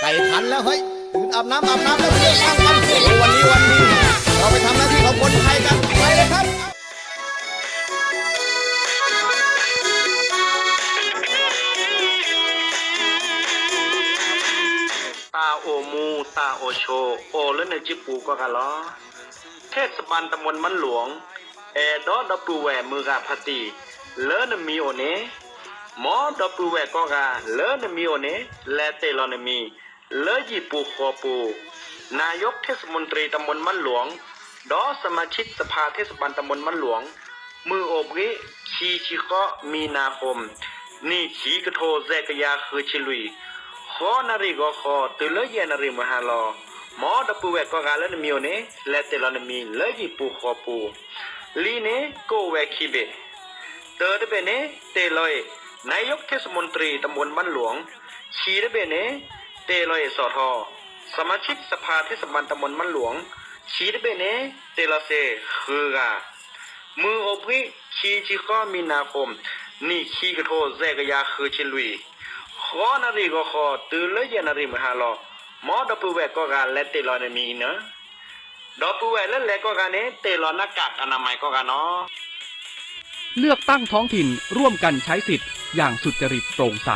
ไม่ทันแล้วเฮ้ยตื่นอาบน้ำอาบน้ำแล้วเที่ยวตั้งกันโอ้โหวันนี้วันนี้เราไปทำหน้าที่ของคนไทยกันไปเลยครับตาโอมูตาโอโช โอและในจิปูก็กันล้อเทศบาลตำบลมันหลวงแอดอดอปูแหวมือกาพติเลอนมีโอเนหมอดอปูแหวก็กาเลอนมีโอเนและเตลอนมี เลอจิปูขอปู นายกเทศมนตรีตำบลมันหลวง ดอสมาชิกสภาเทศบาลตำบลมันหลวง มือโอบริชีชิเคาะมีนาคม นี่ขีกระโทแซกยาคือชิลุยขอนารีก็ขอตุลเยนารีมหาลอหมอดปูเวก็กาลนมิโอเนและเตลอนมีเลจิปูขอปูลีเนโกเวคิเบเตอร์เบเนเตลอยนายกเทศมนตรีตำบลบ้านหลวงชีเดเบเน ตลอยสอทอสมาชิกสภาเทศบาลตำบลบ้านหลวงชีดเบเนเตลเซคือกามือโอปริขีจิข้อมีนาคม นี่ขีกระโทแซกยาคือชิลุยขอนารีก็ขอตือเลยยนารีมหาลอหมอดอปูแวกก็การและเตลอนมีเนอะดอปูแวกและแลก็การเนเตลอนหน้ากากอนามัยก็การเนาะเลือกตั้งท้องถิ่นร่วมกันใช้สิทธิ์อย่างสุจริตโปร่งใส